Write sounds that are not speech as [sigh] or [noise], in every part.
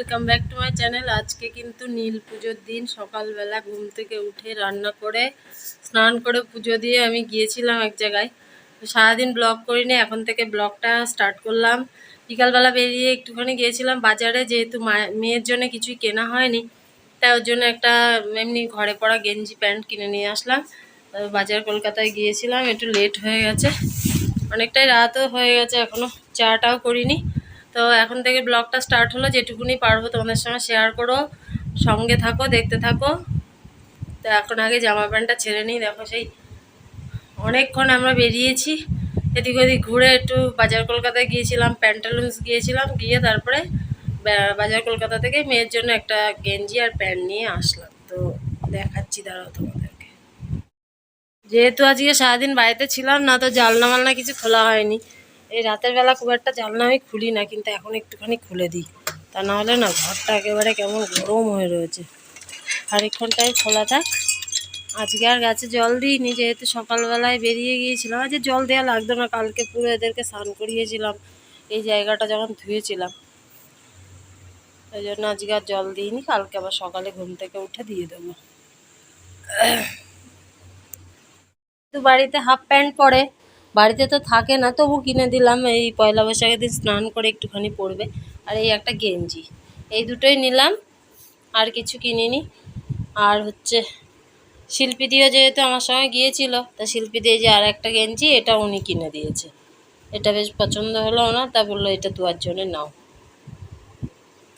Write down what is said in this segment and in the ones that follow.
Welcome back to my channel আজকে কিন্তু নীল পুজোর দিন। সকালবেলা ঘুম থেকে উঠে রান্না করে, স্নান করে পুজো দিয়ে আমি গিয়েছিলাম এক জায়গায়। সারাদিন ব্লগ করিনি, এখন থেকে ব্লগটা স্টার্ট করলাম। বিকালবেলা বেরিয়ে একটুখানি গিয়েছিলাম বাজারে, যেহেতু মেয়ের জন্য কিছুই কেনা হয়নি, তাই ওর জন্য একটা এমনি ঘরে পড়া গেঞ্জি প্যান্ট কিনে নিয়ে আসলাম। বাজার কলকাতায় গিয়েছিলাম, একটু লেট হয়ে গেছে। অনেকটাই রাতও হয়ে গেছে এখনও চাটাও করিনি। তো এখন থেকে ব্লগটা স্টার্ট হলো, যেটুকুনি পারব তোমাদের সঙ্গে শেয়ার করো, সঙ্গে থাকো, দেখতে থাকো। তো এখন আগে জামা প্যান্টটা ছেড়ে নিই, দেখো সেই অনেকক্ষণ আমরা বেরিয়েছি। এদিক ওদিক ঘুরে একটু বাজার কলকাতায় গিয়েছিলাম প্যান্টালুন্স গিয়েছিলাম, গিয়ে তারপরে বাজার কলকাতা থেকে মেয়ের জন্য একটা গেঞ্জি আর প্যান্ট নিয়ে আসলাম। তো দেখাচ্ছি, দাঁড়াও তোমাদেরকে। যেহেতু আজকে সারাদিন বাড়িতে ছিলাম না, তো জালনা মালনা কিছু খোলা হয়নি। এই রাতের বেলা খুব একটা জালনা আমি খুলি না, কিন্তু এখন একটুখানি খুলে দিই। তা না হলে না ঘরটা একেবারে কেমন গরম হয়ে রয়েছে। খানিকক্ষণ টাইম খোলা থাক। আজকে আর গাছে জল দিইনি, যেহেতু সকালবেলায় বেরিয়ে গিয়েছিলাম। আজকে জল দেওয়া লাগতো না, কালকে পুরো এদেরকে স্নান করিয়েছিলাম। এই জায়গাটা যখন ধুয়েছিলাম। ওই জন্য আজকে আর জল দিইনি, কালকে আবার সকালে ঘুম থেকে উঠে দিয়ে দেবো। বাড়িতে হাফ প্যান্ট পরে। বাড়িতে তো থাকে না, তবু কিনে দিলাম। এই পয়লা বৈশাখের দিন স্নান করে একটুখানি পরবে আর এই একটা গেঞ্জি। এই দুটোই নিলাম, আর কিছু কিনিনি। আর হচ্ছে শিল্পী দিও যেহেতু আমার সঙ্গে গিয়েছিল, তা শিল্পী দিয়ে যে আর একটা গেঞ্জি, এটা উনি কিনে দিয়েছে। এটা বেশ পছন্দ হলো ওনার, তা বলল, এটা দুয়ার জন্য নাও।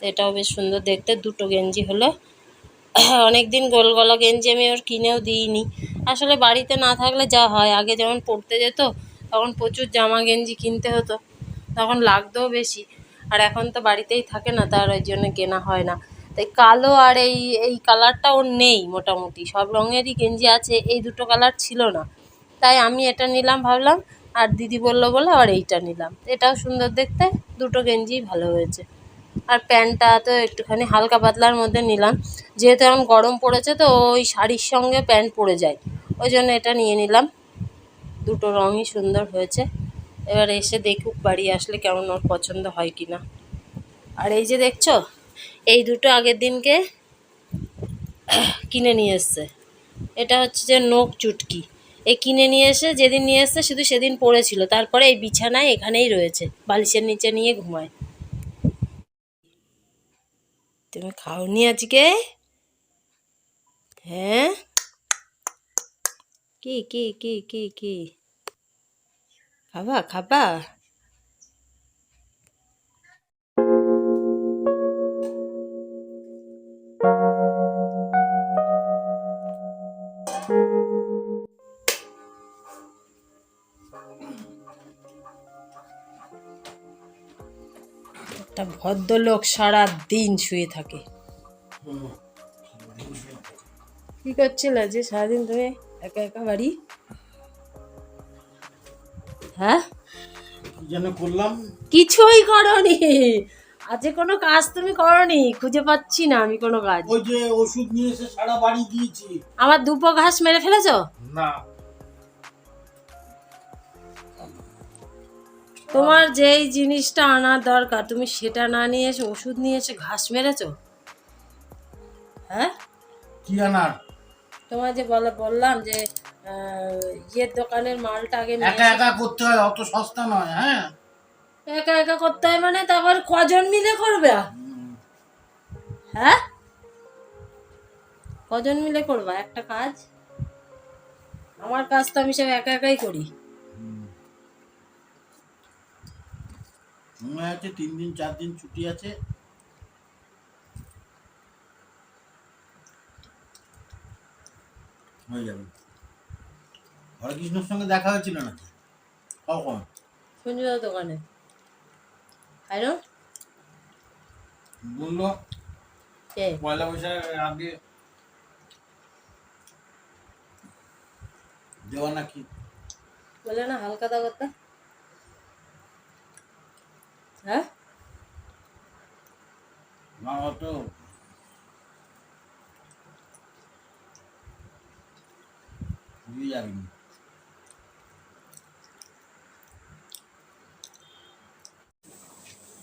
এটাও বেশ সুন্দর দেখতে, দুটো গেঞ্জি হলো। [coughs] অনেক দিন গোল গলা গেঞ্জি আমি ওর কিনেও দিইনি। আসলে বাড়িতে না থাকলে যা হয়, আগে যেমন পড়তে যেত, তখন প্রচুর জামা গেঞ্জি কিনতে হতো, তখন লাগতেও বেশি। আর এখন তো বাড়িতেই থাকে না, তার ওই জন্য কেনা হয় না। তাই কালো আর এই এই কালারটা ওর নেই মোটামুটি, সব রঙেরই গেঞ্জি আছে, এই দুটো কালার ছিল না। তাই আমি এটা নিলাম, ভাবলাম, আর দিদি বলল বলে আর এইটা নিলাম। এটাও সুন্দর দেখতে, দুটো গেঞ্জিই ভালো হয়েছে। আর প্যান্টটা তো একটুখানি হালকা পাতলার মধ্যে নিলাম। যেহেতু এখন গরম পড়েছে তো ওই শাড়ির সঙ্গে প্যান্ট পরে যায়। ওই জন্য এটা নিয়ে নিলাম। দুটো রঙই সুন্দর হয়েছে। এবার এসে দেখুক বাড়ি আসলে কেমন ওর পছন্দ হয় কি না আর এই যে দেখছ, এই দুটো আগের দিনকে কিনে নিয়ে এসছে। এটা হচ্ছে যে নোক চুটকি। এই কিনে নিয়ে এসে, যেদিন নিয়ে এসছে, শুধু সেদিন পড়েছিল তারপরে এই বিছানায় এখানেই রয়েছে। বালিশের নিচে নিয়ে ঘুমায়। তুমি খাওনি আজকে? হ্যাঁ? কি কি কি কি কি? খাবা খাবা? ভদ্রলোক সারা দিন শুয়ে থাকে। কি করছিল যে সারাদিন তুমি একা একা বাড়ি? হ্যাঁ? যেন করলাম? কিছুই করনি। আজকে কোনো কাজ তুমি করনি খুঁজে পাচ্ছি না আমি কোনো কাজ। ওই যে ওষুধ নিয়ে এসে সারা বাড়ি দিয়েছি। আমার দুপো ঘাস মেরে ফেলেছো? না। তোমার যেই জিনিসটা আনার দরকার তুমি সেটা না নিয়ে এসে ওষুধ নিয়ে এসে ঘাস মেরেছো? হ্যাঁ? কি আনার? তোমার যে বলে বললাম যে ইয়ের দোকানের মালটা আগে একা একা করতে হয় অত সস্তা নয় হ্যাঁ? একা একা করতে হয় মানে তারপর কজন মিলে করবে? হ্যাঁ? কজন মিলে করবা? একটা কাজ? আমার কাজ তো আমি সব একা একাই করি। সময় আছে তিন দিন চার দিন ছুটি আছে। হয়ে যাবে। হরেকৃষ্ণর সঙ্গে দেখা হয়েছিল নাকি? কখন সঞ্জুদার দোকানে। হ্যালো বলল পয়লা বৈশাখের আগে। দেওয়া নাকি? বলে না হালকা দা করতে হ্যাঁ?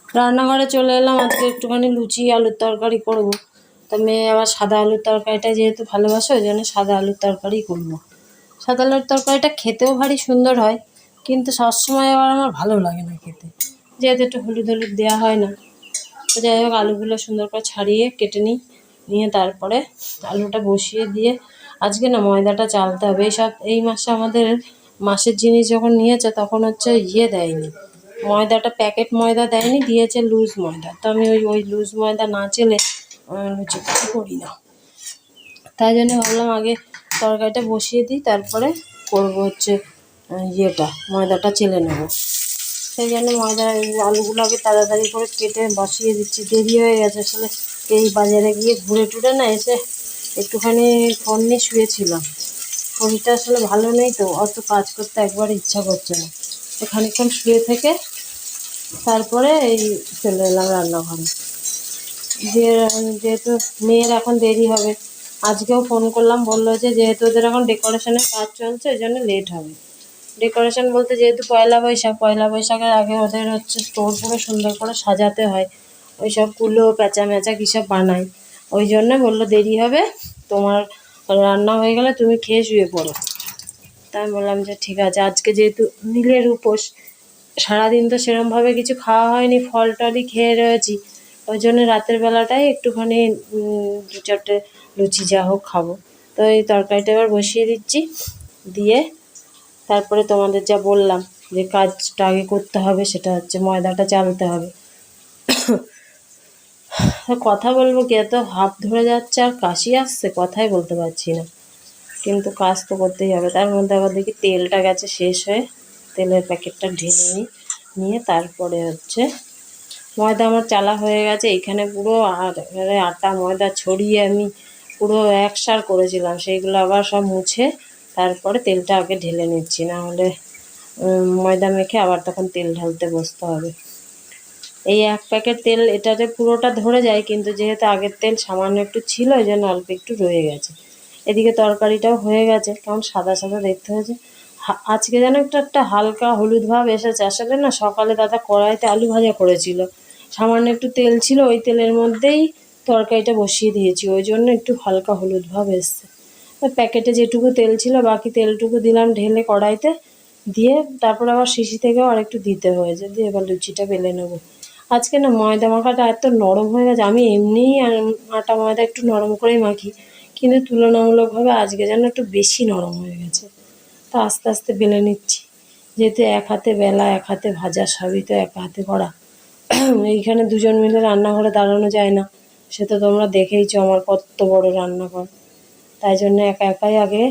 রান্নাঘরে চলে এলাম আজকে একটুখানি লুচি আলুর তরকারি করব। তা মেয়ে আবার সাদা আলুর তরকারিটা যেহেতু ভালোবাসে ওই জন্য সাদা আলুর তরকারি করব। সাদা আলুর তরকারিটা খেতেও ভারী সুন্দর হয় কিন্তু সবসময় আবার আমার ভালো লাগে না খেতে। যেহেতু একটু হলুদ হলুদ দেওয়া হয় না। তো যাই হোক, আলুগুলো সুন্দর করে ছাড়িয়ে কেটে নিই, নিয়ে তারপরে আলুটা বসিয়ে দিয়ে আজকে না ময়দাটা চালতে হবে। এই সব এই মাসে আমাদের মাসের জিনিস যখন নিয়েছে তখন হচ্ছে ইয়ে দেয়নি। ময়দাটা প্যাকেট ময়দা দেয়নি, দিয়েছে লুজ ময়দা। তো আমি ওই ওই লুজ ময়দা না চেলে লুচি করি না। তাই জন্য ভাবলাম আগে তরকারিটা বসিয়ে দিই, তারপরে করব হচ্ছে ইয়েটা, ময়দাটা চেলে নেব। সেই জন্য ময়দা এই আলুগুলো আগে তাড়াতাড়ি করে কেটে বসিয়ে দিচ্ছি। দেরি হয়ে গেছে, আসলে এই বাজারে গিয়ে ঘুরে টুরে না এসে একটুখানি ফোন নিয়ে শুয়েছিলাম। শরীরটা আসলে ভালো নেই তো, অত কাজ করতে একবার ইচ্ছা করছে না। তো খানিকক্ষণ শুয়ে থেকে তারপরে এই চলে এলাম রান্নাঘরে। যে, যেহেতু মেয়ের এখন দেরি হবে, আজকেও ফোন করলাম, বলল যে যেহেতু ওদের এখন ডেকোরেশনের কাজ চলছে ওই জন্য লেট হবে। ডেকোরেশন বলতে যেহেতু পয়লা বৈশাখ, পয়লা বৈশাখের আগে ওদের হচ্ছে স্টোর পুরো সুন্দর করে সাজাতে হয়। ওই সব কুলো প্যাঁচা ম্যাচা সব বানায়। ওই জন্য বলল, দেরি হবে, তোমার রান্না হয়ে গেলে তুমি খেয়ে শুয়ে পড়ো। তাই বললাম যে, ঠিক আছে, আজকে যেহেতু নীলের উপোস, সারাদিন তো সেরমভাবে কিছু খাওয়া হয়নি ফল টলই খেয়ে রয়েছি। ওই জন্য রাতের বেলাটাই একটুখানি দু চারটে লুচি যা হোক খাব। তো এই তরকারিটা এবার বসিয়ে দিচ্ছি। দিয়ে তারপরে তোমাদের যা বললাম যে কাজটা আগে করতে হবে, সেটা হচ্ছে ময়দাটা চালতে হবে। কথা বলব কি, এত হাফ ধরে যাচ্ছে আর কাশি আসছে, কথাই বলতে পারছি না। কিন্তু কাজ তো করতেই হবে। তার মধ্যে আবার দেখি তেলটা গেছে শেষ হয়ে, তেলের প্যাকেটটা ঢেলে নিই, নিয়ে তারপরে হচ্ছে ময়দা আমার চালা হয়ে গেছে। এখানে পুরো আর আটা ময়দা ছড়িয়ে আমি পুরো একসার করেছিলাম। সেইগুলো আবার সব মুছে তারপরে তেলটা আগে ঢেলে নিচ্ছি না হলে ময়দা মেখে আবার তখন তেল ঢালতে বসতে হবে। এই এক প্যাকেট তেল, এটাতে পুরোটা ধরে যায়, কিন্তু যেহেতু আগের তেল সামান্য একটু ছিল ওই জন্য অল্প একটু রয়ে গেছে। এদিকে তরকারিটাও হয়ে গেছে কেমন সাদা সাদা দেখতে হয়েছে। আজকে যেন একটা একটা হালকা হলুদ ভাব এসেছে। আসলে না, সকালে দাদা কড়াইতে আলু ভাজা করেছিল। সামান্য একটু তেল ছিল, ওই তেলের মধ্যেই তরকারিটা বসিয়ে দিয়েছি, ওই জন্য একটু হালকা হলুদ ভাব এসছে। প্যাকেটে যেটুকু তেল ছিল, বাকি তেলটুকু দিলাম ঢেলে কড়াইতে, দিয়ে তারপর আবার শিশি থেকেও আর একটু দিতে হয়েছে, দিয়ে এবার লুচিটা বেলে নেব। আজকে না ময়দা মাখাটা এত নরম হয়ে গেছে, আমি এমনিই আটা ময়দা একটু নরম করেই মাখি, কিন্তু তুলনামূলকভাবে আজকে যেন একটু বেশি নরম হয়ে গেছে। তা আস্তে আস্তে বেলে নিচ্ছি, যেহেতু এক হাতে বেলা, এক হাতে ভাজা, সবই তো এক হাতে করা। এইখানে দুজন মিলে রান্নাঘরে দাঁড়ানো যায় না, সে তো তোমরা দেখেইছো আমার কত বড় রান্নাঘর। তাই জন্য একা একাই আগে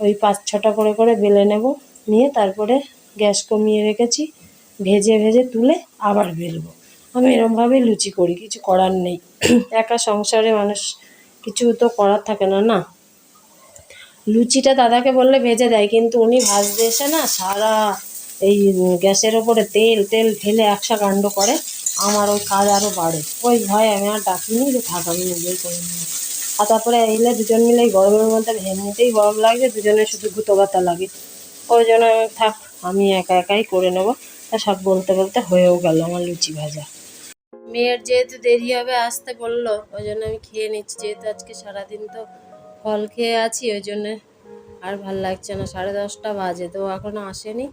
ওই পাঁচ ছটা করে করে বেলে নেব, নিয়ে তারপরে গ্যাস কমিয়ে রেখেছি, ভেজে ভেজে তুলে আবার বেলবো। আমি এরমভাবেই লুচি করি, কিছু করার নেই। [clears throat] একা সংসারে মানুষ, কিছু তো করার থাকে না না? লুচিটা দাদাকে বললে ভেজে দেয়, কিন্তু উনি ভাজতে এসে না সারা এই গ্যাসের ওপরে তেল তেল ফেলে একসা কাণ্ড করে, আমার ওই কাজ আরও বাড়ে। ওই ভয় আমি আর ডাকিনি যে থাক নিজেই করে নিই। আর তারপরে এলে দুজন মিলে গরমের মধ্যে এমনিতেই গরম লাগছে দুজনে শুধু গুঁতো গাতা লাগে। ওই জন্য থাক, আমি একা একাই করে নেব। তা সব বলতে বলতে হয়েও গেল আমার লুচি ভাজা। মেয়ের যেহেতু দেরি হবে, আসতে বলল, ওই জন্য আমি খেয়ে নিচ্ছি। যেহেতু আজকে সারাদিন তো ফল খেয়ে আছি, ওই জন্য আর ভালো লাগছে না। সাড়ে দশটা বাজে, তো ও এখনও আসেনি।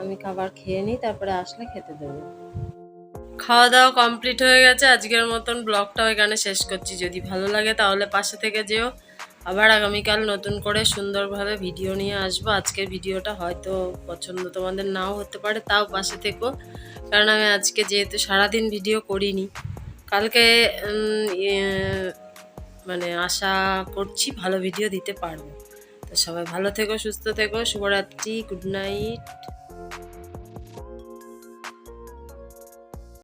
আমি খাবার খেয়ে নিই, তারপরে আসলে খেতে দেবো। খাওয়া দাওয়া কমপ্লিট হয়ে গেছে, আজকের মতন ব্লগটাও এখানে শেষ করছি। যদি ভালো লাগে তাহলে পাশে থেকে যেও। আবার আগামীকাল নতুন করে সুন্দরভাবে ভিডিও নিয়ে আসব। আজকের ভিডিওটা হয়তো পছন্দ তোমাদের নাও হতে পারে, তাও পাশে থেকো। কারণ আমি আজকে যেহেতু সারাদিন ভিডিও করিনি, কালকে মানে আশা করছি ভালো ভিডিও দিতে পারব। তো সবাই ভালো থেকো, সুস্থ থেকো, শুভরাত্রি গুড নাইট